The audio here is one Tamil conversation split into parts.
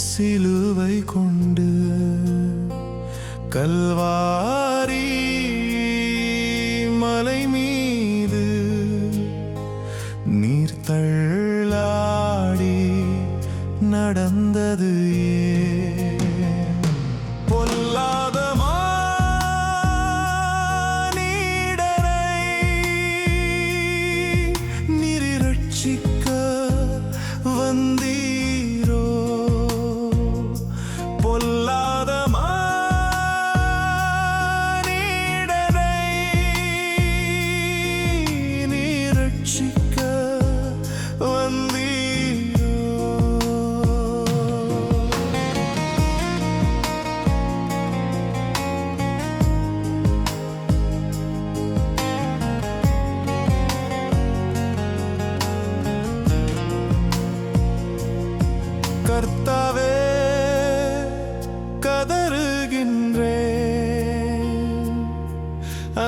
சிலுவை கொண்டு கல்வா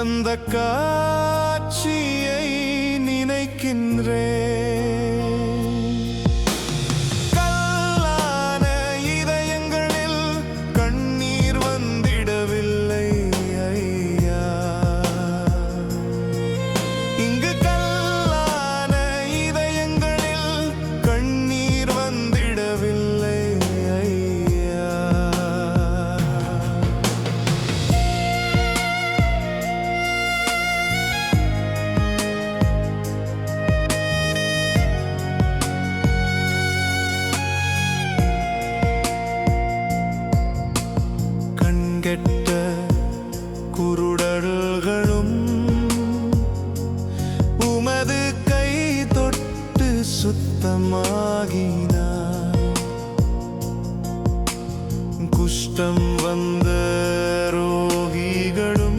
அந்த காட்சி. നഷ്ടം വന്ന രോഗികളും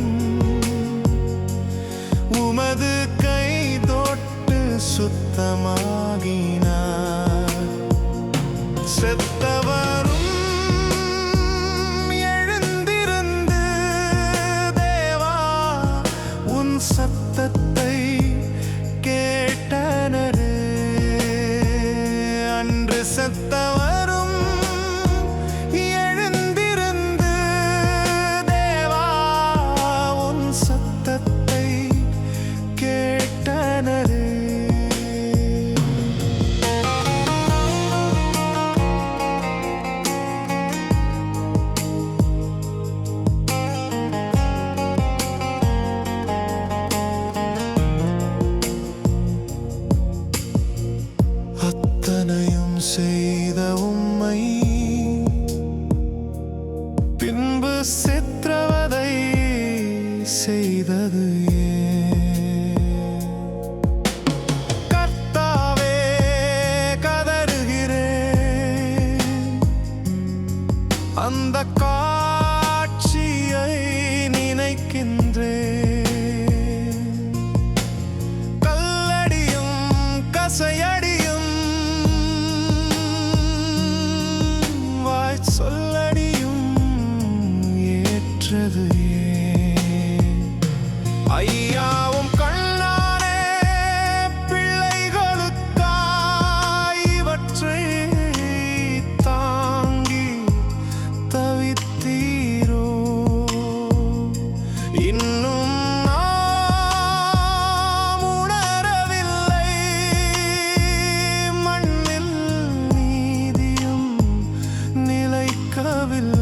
ഉമത് കൈ തൊട്ട് സുത്തമാകിന செத்தவரும் எழுந்திருந்து தேவா உன் அன்று செத்தவர் பார்க்கவில்லை